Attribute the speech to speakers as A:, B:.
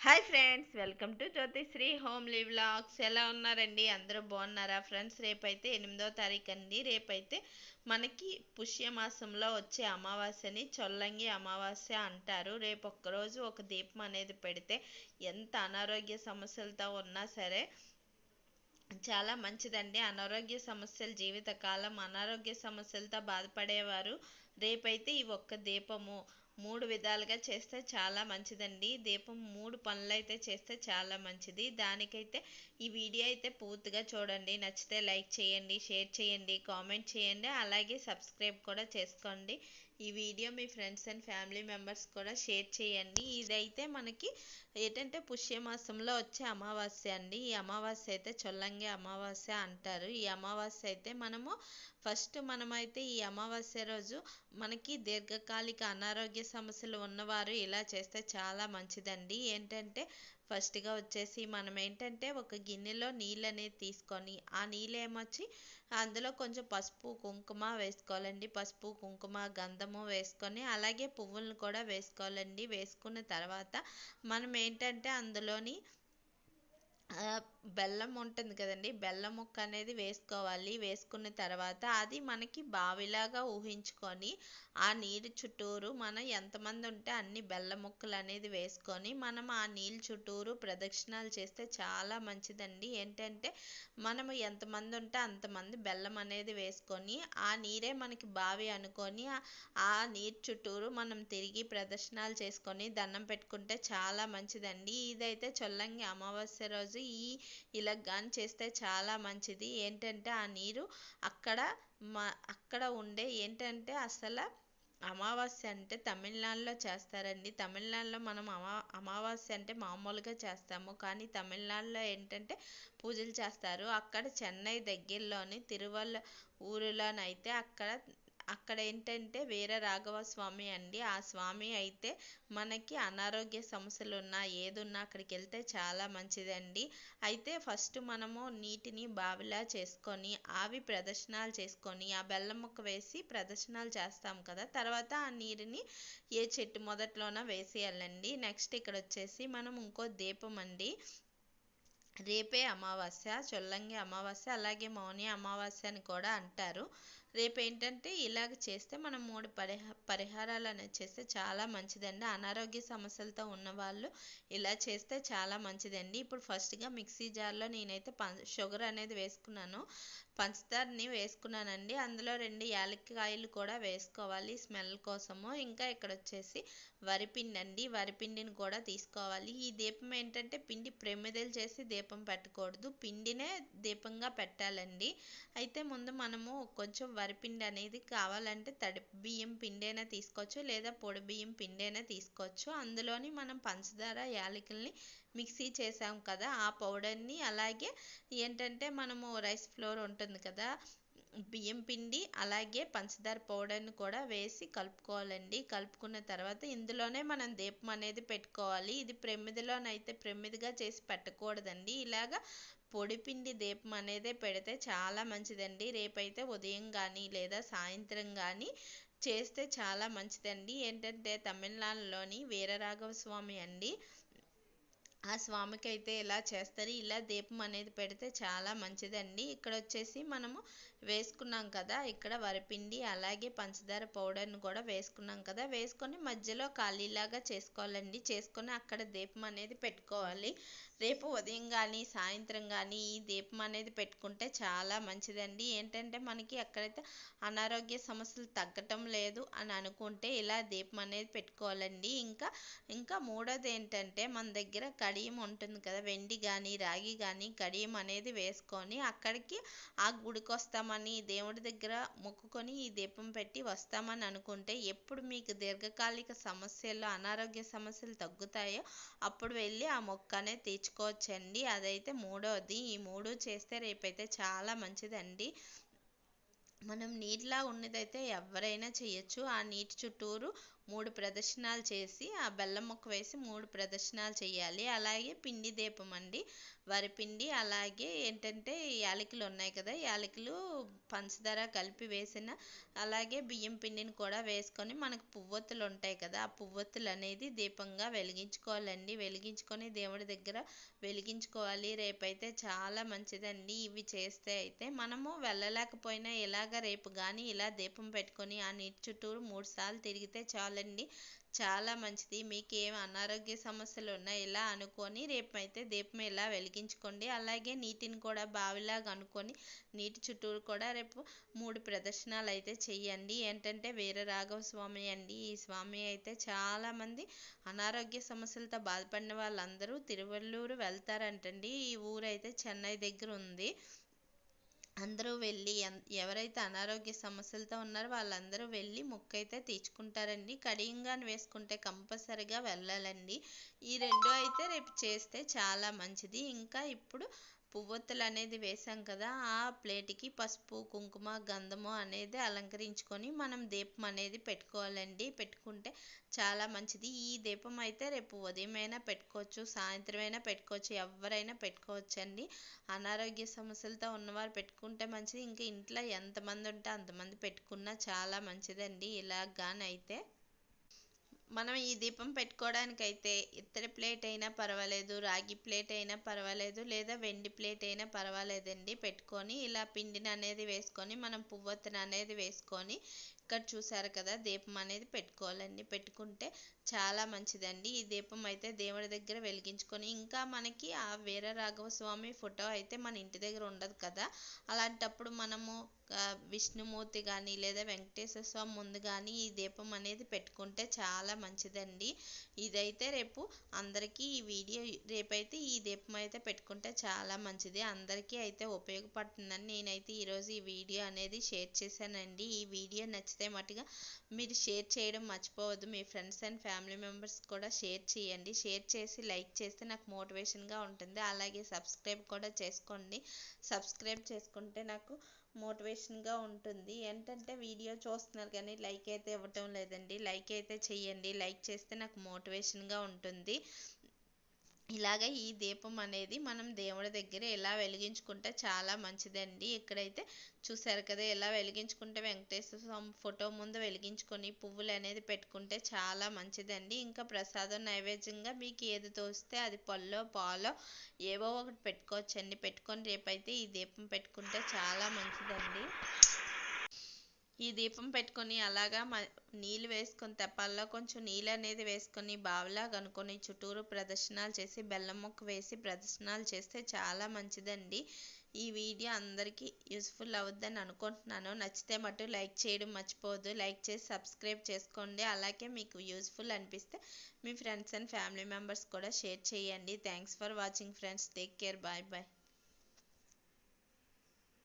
A: Hi friends welcome to Jyothisri home live vlogs. ఎలా ఉన్నారండి? అందరూ బాగున్నారా? ఫ్రెండ్స్ రేపైతే ఎనిమిదో తారీఖు అండి. రేపైతే మనకి పుష్యమాసంలో వచ్చే అమావాస్యని చొల్లంగి అమావాస్య అంటారు. రేపు ఒక్కరోజు ఒక దీపం అనేది పెడితే ఎంత అనారోగ్య సమస్యలతో ఉన్నా సరే చాలా మంచిదండి. అనారోగ్య సమస్యలు జీవితకాలం అనారోగ్య సమస్యలతో బాధపడేవారు. రేపైతే ఈ ఒక్క దీపము మూడు విధాలుగా చేస్తే చాలా మంచిదండి. దీపం మూడు పనులు అయితే చేస్తే చాలా మంచిది. దానికైతే ఈ వీడియో అయితే పూర్తిగా చూడండి. నచ్చితే లైక్ చేయండి షేర్ చేయండి కామెంట్ చేయండి. అలాగే సబ్స్క్రైబ్ కూడా చేసుకోండి. ఈ వీడియో మీ ఫ్రెండ్స్ అండ్ ఫ్యామిలీ మెంబర్స్ కూడా షేర్ చేయండి. ఇదైతే మనకి ఏంటంటే పుష్యమాసంలో వచ్చే అమావాస్య అండి. ఈ అమావాస్య అయితే చొల్లంగి అమావాస్య అంటారు. ఈ అమావాస్య అయితే మనము ఫస్ట్ మనమైతే ఈ అమావాస్య రోజు మనకి దీర్ఘకాలిక అనారోగ్య సమస్యలు ఉన్నవారు ఇలా చేస్తే చాలా మంచిదండి. ఏంటంటే ఫస్ట్గా వచ్చేసి మనం ఏంటంటే ఒక గిన్నెలో నీళ్ళు అనేది తీసుకొని ఆ నీళ్ళు ఏమొచ్చి అందులో కొంచెం పసుపు కుంకుమ వేసుకోవాలండి. పసుపు కుంకుమ గంధము వేసుకొని అలాగే పువ్వులను కూడా వేసుకోవాలండి. వేసుకున్న తర్వాత మనం ఏంటంటే అందులోని బెల్లం ఉంటుంది కదండి. బెల్లం ముక్క అనేది వేసుకోవాలి. వేసుకున్న తర్వాత అది మనకి బావిలాగా ఊహించుకొని ఆ నీరు చుట్టూరు మనం ఎంతమంది ఉంటే అన్ని బెల్లం ముక్కలు అనేది వేసుకొని మనం ఆ నీళ్ళు చుట్టూరు ప్రదక్షిణాలు చేస్తే చాలా మంచిదండి. ఏంటంటే మనము ఎంతమంది ఉంటే అంతమంది బెల్లం అనేది వేసుకొని ఆ నీరే మనకి బావి అనుకొని ఆ నీరు చుట్టూరు మనం తిరిగి ప్రదర్శనలు చేసుకొని దండం పెట్టుకుంటే చాలా మంచిదండి. ఇదైతే చొల్లంగి అమావాస్య రోజు ఈ ఇలా కానీ చేస్తే చాలా మంచిది. ఏంటంటే ఆ నీరు అక్కడ మా అక్కడ ఉండే ఏంటంటే అసలు అమావాస్య అంటే తమిళనాడులో చేస్తారండి. తమిళనాడులో మనం అమా అమావాస్య అంటే మామూలుగా చేస్తాము. కానీ తమిళనాడులో ఏంటంటే పూజలు చేస్తారు. అక్కడ చెన్నై దగ్గరలోని తిరువల్ల ఊరిలోనైతే అక్కడ అక్కడ ఏంటంటే వీర రాఘవ స్వామి అండి. ఆ స్వామి అయితే మనకి అనారోగ్య సమస్యలు ఉన్నా ఏదున్నా అక్కడికి వెళ్తే చాలా మంచిదండి. అయితే ఫస్ట్ మనము నీటిని బావిలా చేసుకొని ఆవి ప్రదర్శనలు చేసుకొని ఆ బెల్లం ముక్క వేసి ప్రదర్శనలు చేస్తాం కదా. తర్వాత ఆ నీరుని ఏ చెట్టు మొదట్లోన వేసేయాలండి. నెక్స్ట్ ఇక్కడ వచ్చేసి మనం ఇంకో దీపం అండి. రేపే అమావాస్య చొల్లంగి అమావాస్య అలాగే మౌని అమావాస్య అని కూడా అంటారు. రేపు ఏంటంటే ఇలాగ చేస్తే మనం మూడు పరిహా పరిహారాలు అనేది చేస్తే చాలా మంచిదండి. అనారోగ్య సమస్యలతో ఉన్నవాళ్ళు ఇలా చేస్తే చాలా మంచిదండి. ఇప్పుడు ఫస్ట్గా మిక్సీ జార్లో నేనైతే పం షుగర్ అనేది వేసుకున్నాను. పంచదారని వేసుకున్నానండి. అందులో రెండు యాలక్కాయలు కూడా వేసుకోవాలి స్మెల్ కోసము. ఇంకా ఇక్కడ వచ్చేసి వరిపిండి అండి వరిపిండిని కూడా తీసుకోవాలి. ఈ దీపం ఏంటంటే పిండి ప్రమిదలు చేసి దీపం పెట్టకూడదు. పిండినే దీపంగా పెట్టాలండి. అయితే ముందు మనము కొంచెం వరిపిండి అనేది కావాలంటే తడి బియ్యం పిండైనా తీసుకోవచ్చు లేదా పొడి బియ్యం పిండైనా తీసుకోవచ్చు. అందులోని మనం పంచదార యాలకుల్ని మిక్సీ చేసాం కదా ఆ పౌడర్ని. అలాగే ఏంటంటే మనము రైస్ ఫ్లోర్ ఉంటుంది కదా బియ్యం పిండి అలాగే పంచదార పౌడర్ని కూడా వేసి కలుపుకోవాలండి. కలుపుకున్న తర్వాత ఇందులోనే మనం దీపం అనేది పెట్టుకోవాలి. ఇది ప్రమిదిలోనైతే ప్రమిదిగా చేసి పెట్టకూడదండి. ఇలాగా పొడిపిండి దీపం అనేది పెడితే చాలా మంచిదండి. రేపైతే ఉదయం కానీ లేదా సాయంత్రం కానీ చేస్తే చాలా మంచిదండి. ఏంటంటే తమిళనాడులోని వీరరాఘవ స్వామి అండి. ఆ స్వామికి అయితే ఇలా చేస్తారు. ఇలా దీపం అనేది పెడితే చాలా మంచిదండి. ఇక్కడ వచ్చేసి మనము వేసుకున్నాం కదా ఇక్కడ వరిపిండి అలాగే పంచదార పౌడర్ని కూడా వేసుకున్నాం కదా. వేసుకొని మధ్యలో ఖాళీలాగా చేసుకోవాలండి. చేసుకొని అక్కడ దీపం అనేది పెట్టుకోవాలి. రేపు ఉదయం కానీ సాయంత్రం కానీ ఈ దీపం అనేది పెట్టుకుంటే చాలా మంచిదండి. ఏంటంటే మనకి ఎక్కడైతే అనారోగ్య సమస్యలు తగ్గటం లేదు అని అనుకుంటే ఇలా దీపం అనేది పెట్టుకోవాలండి. ఇంకా ఇంకా మూడోది ఏంటంటే మన దగ్గర కడియం ఉంటుంది కదా వెండి కానీ రాగి కానీ కడియం అనేది వేసుకొని అక్కడికి ఆ గుడికి వస్తామని దేవుడి దగ్గర మొక్కుకొని ఈ దీపం పెట్టి వస్తామని అనుకుంటే ఎప్పుడు మీకు దీర్ఘకాలిక సమస్యలు అనారోగ్య సమస్యలు తగ్గుతాయో అప్పుడు వెళ్ళి ఆ మొక్క అనేది తెచ్చుకోవచ్చండి అదైతే మూడోది. ఈ మూడు చేస్తే రేపైతే చాలా మంచిదండి. మనం నీటిలా ఉన్నదైతే ఎవరైనా చేయొచ్చు. ఆ నీటి చుట్టూరు మూడు ప్రదక్షిణాలు చేసి ఆ బెల్లం ముక్క వేసి మూడు ప్రదక్షిణాలు చేయాలి. అలాగే పిండి దీపం అండి. వరిపిండి అలాగే ఏంటంటే యాలకులు ఉన్నాయి కదా యాలకులు పంచదార కలిపి వేసిన అలాగే బియ్యం పిండిని కూడా వేసుకొని మనకు పువ్వొత్తులు ఉంటాయి కదా ఆ పువ్వొత్తులు అనేది దీపంగా వెలిగించుకోవాలండి. వెలిగించుకొని దేవుడి దగ్గర వెలిగించుకోవాలి. రేపైతే చాలా మంచిదండి ఇవి చేస్తే అయితే. మనము వెళ్ళలేకపోయినా ఇలాగ రేపు కానీ ఇలా దీపం పెట్టుకొని ఆ నీటి చుట్టూరు మూడు సార్లు తిరిగితే చాలండి చాలా మంచిది. మీకు ఏం అనారోగ్య సమస్యలు ఉన్నా ఇలా అనుకొని రేపైతే దీపం ఇలా వెలిగించుకోండి. అలాగే నీటిని కూడా బావిలాగా అనుకొని నీటి చుట్టూరు కూడా రేపు మూడు ప్రదర్శనలు అయితే చెయ్యండి ఏంటంటే వీర రాఘవ స్వామి అండి. ఈ స్వామి అయితే చాలామంది అనారోగ్య సమస్యలతో బాధపడిన వాళ్ళందరూ తిరువల్లూరు వెళ్తారంటండి. ఈ ఊరైతే చెన్నై దగ్గర ఉంది. అందరూ వెళ్ళి ఎవరైతే అనారోగ్య సమస్యలతో ఉన్నారో వాళ్ళందరూ వెళ్ళి మొక్కైతే తీర్చుకుంటారండి. కడియంగాన్ వేసుకుంటే కంపల్సరిగా వెళ్ళాలండి. ఈ రెండు అయితే రేపు చేస్తే చాలా మంచిది. ఇంకా ఇప్పుడు పువ్వొత్తులు అనేది వేసాం కదా ఆ ప్లేట్కి పసుపు కుంకుమ గంధము అనేది అలంకరించుకొని మనం దీపం అనేది పెట్టుకోవాలండి. పెట్టుకుంటే చాలా మంచిది. ఈ దీపం అయితే రేపు ఉదయమైనా పెట్టుకోవచ్చు సాయంత్రమైనా పెట్టుకోవచ్చు ఎవరైనా పెట్టుకోవచ్చు అండి అనారోగ్య సమస్యలతో ఉన్నవారు పెట్టుకుంటే మంచిది. ఇంకా ఇంట్లో ఎంతమంది ఉంటే అంతమంది పెట్టుకున్నా చాలా మంచిదండి. ఇలాగానైతే మనం ఈ దీపం పెట్టుకోవడానికైతే ఇత్తడి ప్లేట్ అయినా పర్వాలేదు రాగి ప్లేట్ అయినా పర్వాలేదు లేదా వెండి ప్లేట్ అయినా పర్వాలేదండి. పెట్టుకొని ఇలా పిండిని అనేది వేసుకొని మనం పువ్వొత్తిని అనేది వేసుకొని ఇక్కడ చూసారు కదా దీపం అనేది పెట్టుకోవాలండి. పెట్టుకుంటే చాలా మంచిదండి. ఈ దీపం అయితే దేవుడి దగ్గర వెలిగించుకొని ఇంకా మనకి ఆ వీరరాఘవ స్వామి ఫోటో అయితే మన ఇంటి దగ్గర ఉండదు కదా. అలాంటప్పుడు మనము విష్ణుమూర్తి కానీ లేదా వెంకటేశ్వర స్వామి ముందు కానీ ఈ దీపం అనేది పెట్టుకుంటే చాలా మంచిదండి. ఇదైతే రేపు అందరికీ ఈ వీడియో రేపైతే ఈ దీపం అయితే పెట్టుకుంటే చాలా మంచిది. అందరికీ అయితే ఉపయోగపడుతుందని నేనైతే ఈరోజు ఈ వీడియో అనేది షేర్ చేశానండి. ఈ వీడియో నచ్చితే మటుగా మీరు షేర్ చేయడం మర్చిపోవద్దు. మీ ఫ్రెండ్స్ అండ్ ఫ్యామిలీ మెంబర్స్ కూడా షేర్ చేయండి. షేర్ చేసి లైక్ చేస్తే నాకు మోటివేషన్గా ఉంటుంది. అలాగే సబ్స్క్రైబ్ కూడా చేసుకోండి. సబ్స్క్రైబ్ చేసుకుంటే నాకు మోటివేషన్ మోటివేషన్గా ఉంటుంది. ఏంటంటే వీడియో చూస్తున్నారు కానీ లైక్ అయితే ఇవ్వటం లేదండి. లైక్ అయితే చెయ్యండి లైక్ చేస్తే నాకు మోటివేషన్గా ఉంటుంది. ఇలాగ ఈ దీపం అనేది మనం దేవుడి దగ్గర ఎలా వెలిగించుకుంటే చాలా మంచిదండి. ఇక్కడైతే చూసారు కదా ఎలా వెలిగించుకుంటే వెంకటేశ్వర స్వామి ఫోటో ముందు వెలిగించుకొని పువ్వులు అనేది పెట్టుకుంటే చాలా మంచిదండి. ఇంకా ప్రసాదం నైవేద్యంగా మీకు ఏది తోస్తే అది పళ్ళో పాలో ఏవో ఒకటి పెట్టుకోవచ్చండి. పెట్టుకొని రేపైతే ఈ దీపం పెట్టుకుంటే చాలా మంచిదండి. ఈ దీపం పెట్టుకొని అలాగా మ నీళ్ళు వేసుకొని తెప్పాల్లో కొంచెం నీళ్ళు అనేది వేసుకొని బావిలా కనుక్కొని చుట్టూరు ప్రదర్శనలు చేసి బెల్లం ముక్క వేసి ప్రదర్శనలు చేస్తే చాలా మంచిదండి. ఈ వీడియో అందరికీ యూస్ఫుల్ అవుద్దని అనుకుంటున్నాను. నచ్చితే మటు లైక్ చేయడం మర్చిపోవద్దు. లైక్ చేసి సబ్స్క్రైబ్ చేసుకోండి. అలాగే మీకు యూస్ఫుల్ అనిపిస్తే మీ ఫ్రెండ్స్ అండ్ ఫ్యామిలీ మెంబర్స్ కూడా షేర్ చేయండి. Thanks for watching friends. Take care. Bye bye.